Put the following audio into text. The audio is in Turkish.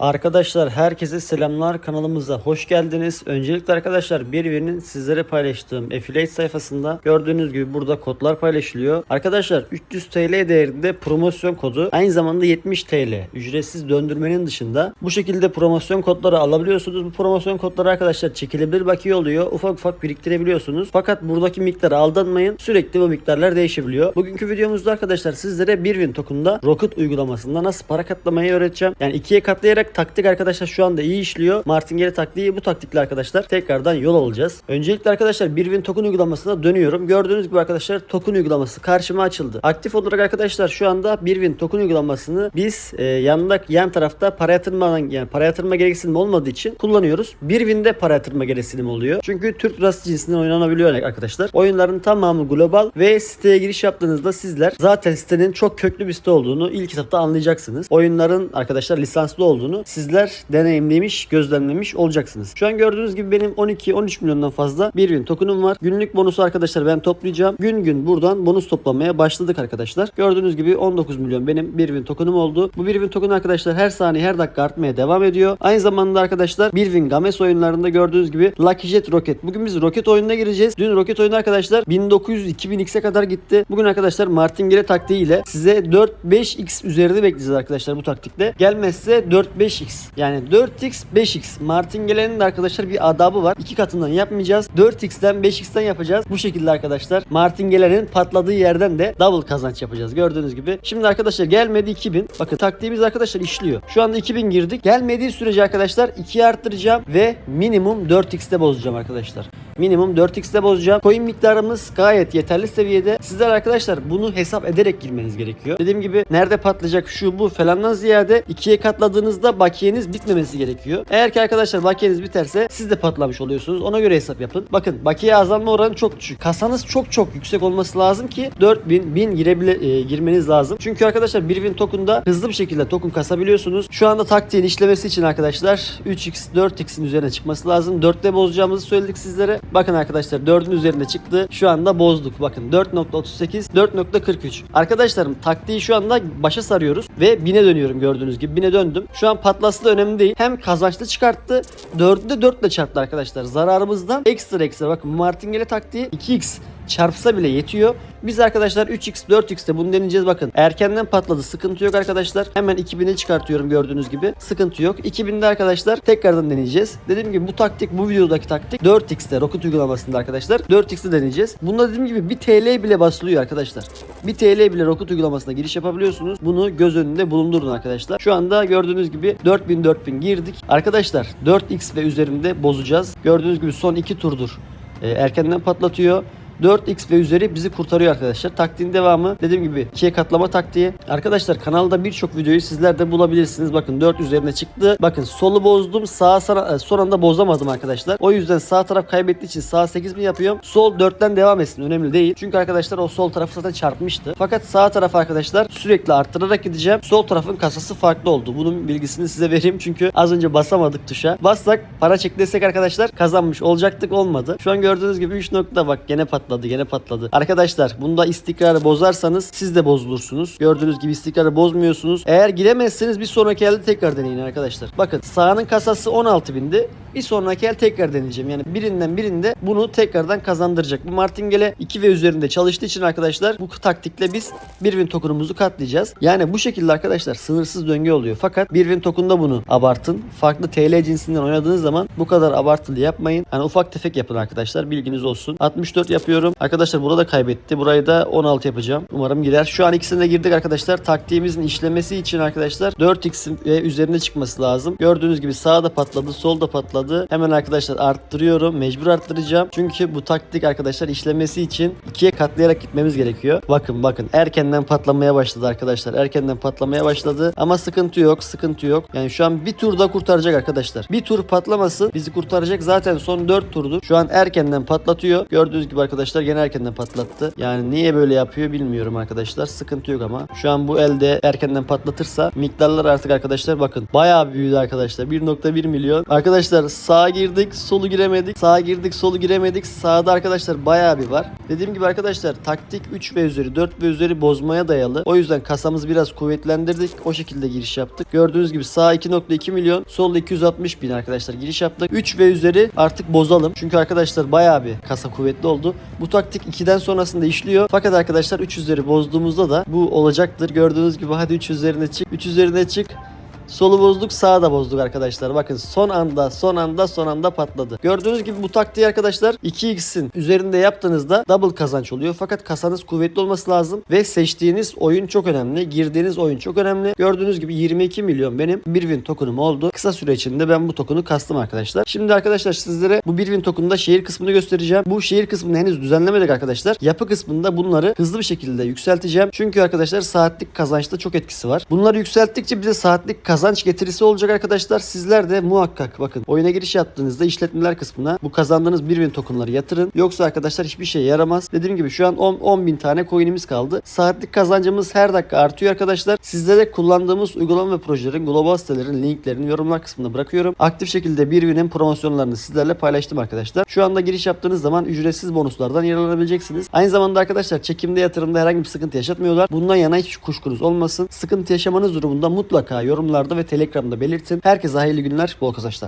Arkadaşlar herkese selamlar kanalımıza hoş geldiniz. Öncelikle arkadaşlar Birvir'in sizlere paylaştığım affiliate sayfasında gördüğünüz gibi burada kodlar paylaşılıyor. Arkadaşlar 300 TL değerinde promosyon kodu aynı zamanda 70 TL ücretsiz döndürmenin dışında bu şekilde promosyon kodları alabiliyorsunuz. Bu promosyon kodları arkadaşlar çekilebilir bakiye oluyor. Ufak ufak biriktirebiliyorsunuz. Fakat buradaki miktara aldanmayın. Sürekli bu miktarlar değişebiliyor. Bugünkü videomuzda arkadaşlar sizlere Birwin token'da Rocket uygulamasında nasıl para katlamayı öğreteceğim. Yani ikiye katlayarak taktik arkadaşlar şu anda iyi işliyor. Martingale taktiği bu taktikle arkadaşlar tekrardan yol alacağız. Öncelikle arkadaşlar Birwin token uygulamasına dönüyorum. Gördüğünüz gibi arkadaşlar token uygulaması karşıma açıldı. Aktif olarak arkadaşlar şu anda Birwin token uygulamasını biz e, yanında yan tarafta para yatırmadan yani para yatırma gereksinim olmadığı için kullanıyoruz. Birwin'de para yatırma gereksinim oluyor. Çünkü Türk lirası cinsinden oynanabiliyor arkadaşlar. Oyunların tamamı global ve siteye giriş yaptığınızda sizler zaten sitenin çok köklü bir site olduğunu ilk etapta anlayacaksınız. Oyunların arkadaşlar lisanslı olduğunu sizler deneyimlemiş, gözlemlemiş olacaksınız. Şu an gördüğünüz gibi benim 12-13 milyondan fazla Birwin token'um var. Günlük bonusu arkadaşlar ben toplayacağım. Gün gün buradan bonus toplamaya başladık arkadaşlar. Gördüğünüz gibi 19 milyon benim Birwin token'um oldu. Bu Birwin token arkadaşlar her saniye her dakika artmaya devam ediyor. Aynı zamanda arkadaşlar Birwin Games oyunlarında gördüğünüz gibi Lucky Jet Rocket. Bugün biz Rocket oyununa gireceğiz. Dün Rocket oyunu arkadaşlar 1900-2000x'e kadar gitti. Bugün arkadaşlar Martingale taktiğiyle size 4-5x üzerinde bekleyeceğiz arkadaşlar bu taktikle. Gelmezse 4-5x. Yani 4x 5x. Martingale'nin de arkadaşlar bir adabı var. İki katından yapmayacağız. 4x'ten 5x'ten yapacağız. Bu şekilde arkadaşlar Martingale'nin patladığı yerden de double kazanç yapacağız. Gördüğünüz gibi. Şimdi arkadaşlar gelmedi 2000. Bakın taktiğimiz arkadaşlar işliyor. Şu anda 2000 girdik. Gelmediği sürece arkadaşlar 2'ye arttıracağım ve minimum 4x'te bozacağım arkadaşlar. Minimum 4x'te bozacağım. Coin miktarımız gayet yeterli seviyede. Sizler arkadaşlar bunu hesap ederek girmeniz gerekiyor. Dediğim gibi nerede patlayacak şu bu falandan ziyade ikiye katladığınızda bakiyeniz bitmemesi gerekiyor. Eğer ki arkadaşlar bakiyeniz biterse siz de patlamış oluyorsunuz. Ona göre hesap yapın. Bakın bakiye azalma oranı çok düşük. Kasanız çok çok yüksek olması lazım ki 4000 1000 girebile e, girmeniz lazım. Çünkü arkadaşlar 1000 token'da hızlı bir şekilde token kasabiliyorsunuz. Şu anda taktiğin işlemesi için arkadaşlar 3x 4x'in üzerine çıkması lazım. 4'te bozacağımızı söyledik sizlere. Bakın arkadaşlar 4'ün üzerine çıktı. Şu anda bozduk. Bakın 4.38 4.43. Arkadaşlarım taktiği şu anda başa sarıyoruz ve 1000'e dönüyorum gördüğünüz gibi. 1000'e döndüm. Şu an patması da önemli değil. Hem kazançlı çıkarttı. 4'ü de 4 ile çarptı arkadaşlar. Zararımızdan ekstra ekstra. Bakın Martingale taktiği 2x çarpsa bile yetiyor. Biz arkadaşlar 3x 4x'te bunu deneyeceğiz bakın. Erkenden patladı sıkıntı yok arkadaşlar. Hemen 2000'e çıkartıyorum gördüğünüz gibi. Sıkıntı yok. 2000'de arkadaşlar tekrardan deneyeceğiz. Dediğim gibi bu taktik bu videodaki taktik 4x'te Rocket uygulamasında arkadaşlar 4x'te deneyeceğiz. Bunda dediğim gibi 1 TL bile basılıyor arkadaşlar. 1 TL bile Rocket uygulamasına giriş yapabiliyorsunuz. Bunu göz önünde bulundurun arkadaşlar. Şu anda gördüğünüz gibi 4000 4000 girdik. Arkadaşlar 4x ve üzerinde bozacağız. Gördüğünüz gibi son 2 turdur. e, erkenden patlatıyor. 4x ve üzeri bizi kurtarıyor arkadaşlar. Taktiğin devamı dediğim gibi ikiye katlama taktiği. Arkadaşlar kanalda birçok videoyu sizler de bulabilirsiniz. Bakın 4 üzerine çıktı. Bakın solu bozdum. Sağ sara- son anda bozamadım arkadaşlar. O yüzden sağ taraf kaybettiği için sağ 8 mi yapıyorum? Sol 4'ten devam etsin. Önemli değil. Çünkü arkadaşlar o sol tarafı zaten çarpmıştı. Fakat sağ taraf arkadaşlar sürekli arttırarak gideceğim. Sol tarafın kasası farklı oldu. Bunun bilgisini size vereyim. Çünkü az önce basamadık tuşa. Bassak para çek desek arkadaşlar kazanmış olacaktık olmadı. Şu an gördüğünüz gibi 3 nokta bak gene patladı gene patladı. Arkadaşlar bunda istikrarı bozarsanız siz de bozulursunuz. Gördüğünüz gibi istikrarı bozmuyorsunuz. Eğer giremezseniz bir sonraki elde tekrar deneyin arkadaşlar. Bakın sağının kasası 16.000'di. Bir sonraki el tekrar deneyeceğim. Yani birinden birinde bunu tekrardan kazandıracak. Bu Martingale 2 ve üzerinde çalıştığı için arkadaşlar bu taktikle biz 1000 tokenumuzu katlayacağız. Yani bu şekilde arkadaşlar sınırsız döngü oluyor. Fakat 1000 token'da bunu abartın. Farklı TL cinsinden oynadığınız zaman bu kadar abartılı yapmayın. Hani ufak tefek yapın arkadaşlar. Bilginiz olsun. 64 yapıyorum. Arkadaşlar burada kaybetti. Burayı da 16 yapacağım. Umarım gider. Şu an ikisine de girdik arkadaşlar. Taktiğimizin işlemesi için arkadaşlar 4x'in ve üzerine çıkması lazım. Gördüğünüz gibi sağda patladı, solda patladı. Hemen arkadaşlar arttırıyorum. Mecbur arttıracağım. Çünkü bu taktik arkadaşlar işlemesi için ikiye katlayarak gitmemiz gerekiyor. Bakın bakın erkenden patlamaya başladı arkadaşlar. Erkenden patlamaya başladı. Ama sıkıntı yok. Sıkıntı yok. Yani şu an bir turda kurtaracak arkadaşlar. Bir tur patlaması bizi kurtaracak. Zaten son 4 turdur. Şu an erkenden patlatıyor. Gördüğünüz gibi arkadaşlar arkadaşlar gene erkenden patlattı. Yani niye böyle yapıyor bilmiyorum arkadaşlar. Sıkıntı yok ama. Şu an bu elde erkenden patlatırsa miktarlar artık arkadaşlar bakın. Bayağı büyüdü arkadaşlar. 1.1 milyon. Arkadaşlar sağa girdik solu giremedik. Sağa girdik solu giremedik. Sağda arkadaşlar bayağı bir var. Dediğim gibi arkadaşlar taktik 3 ve üzeri 4 ve üzeri bozmaya dayalı. O yüzden kasamızı biraz kuvvetlendirdik. O şekilde giriş yaptık. Gördüğünüz gibi sağ 2.2 milyon solda 260 bin arkadaşlar giriş yaptık. 3 ve üzeri artık bozalım. Çünkü arkadaşlar bayağı bir kasa kuvvetli oldu. Bu taktik 2'den sonrasında işliyor. Fakat arkadaşlar 3 üzeri bozduğumuzda da bu olacaktır. Gördüğünüz gibi hadi 3 üzerine çık. 3 üzerine çık. Solu bozduk sağa da bozduk arkadaşlar. Bakın son anda son anda son anda patladı. Gördüğünüz gibi bu taktiği arkadaşlar 2x'in üzerinde yaptığınızda double kazanç oluyor. Fakat kasanız kuvvetli olması lazım. Ve seçtiğiniz oyun çok önemli. Girdiğiniz oyun çok önemli. Gördüğünüz gibi 22 milyon benim 1 win tokenum oldu. Kısa süre içinde ben bu tokenu kastım arkadaşlar. Şimdi arkadaşlar sizlere bu 1 win tokenunda şehir kısmını göstereceğim. Bu şehir kısmını henüz düzenlemedik arkadaşlar. Yapı kısmında bunları hızlı bir şekilde yükselteceğim. Çünkü arkadaşlar saatlik kazançta çok etkisi var. Bunları yükselttikçe bize saatlik kazanç getirisi olacak arkadaşlar. Sizler de muhakkak bakın oyuna giriş yaptığınızda işletmeler kısmına bu kazandığınız 1 win tokenları yatırın. Yoksa arkadaşlar hiçbir şey yaramaz. Dediğim gibi şu an 10, 10 bin tane coin'imiz kaldı. Saatlik kazancımız her dakika artıyor arkadaşlar. Sizlere kullandığımız uygulama ve projelerin global sitelerin linklerini yorumlar kısmına bırakıyorum. Aktif şekilde 1 win'in promosyonlarını sizlerle paylaştım arkadaşlar. Şu anda giriş yaptığınız zaman ücretsiz bonuslardan yararlanabileceksiniz. Aynı zamanda arkadaşlar çekimde yatırımda herhangi bir sıkıntı yaşatmıyorlar. Bundan yana hiç kuşkunuz olmasın. Sıkıntı yaşamanız durumunda mutlaka yorumlarda ve Telegram'da belirtin. Herkese hayırlı günler, bol kazançlar.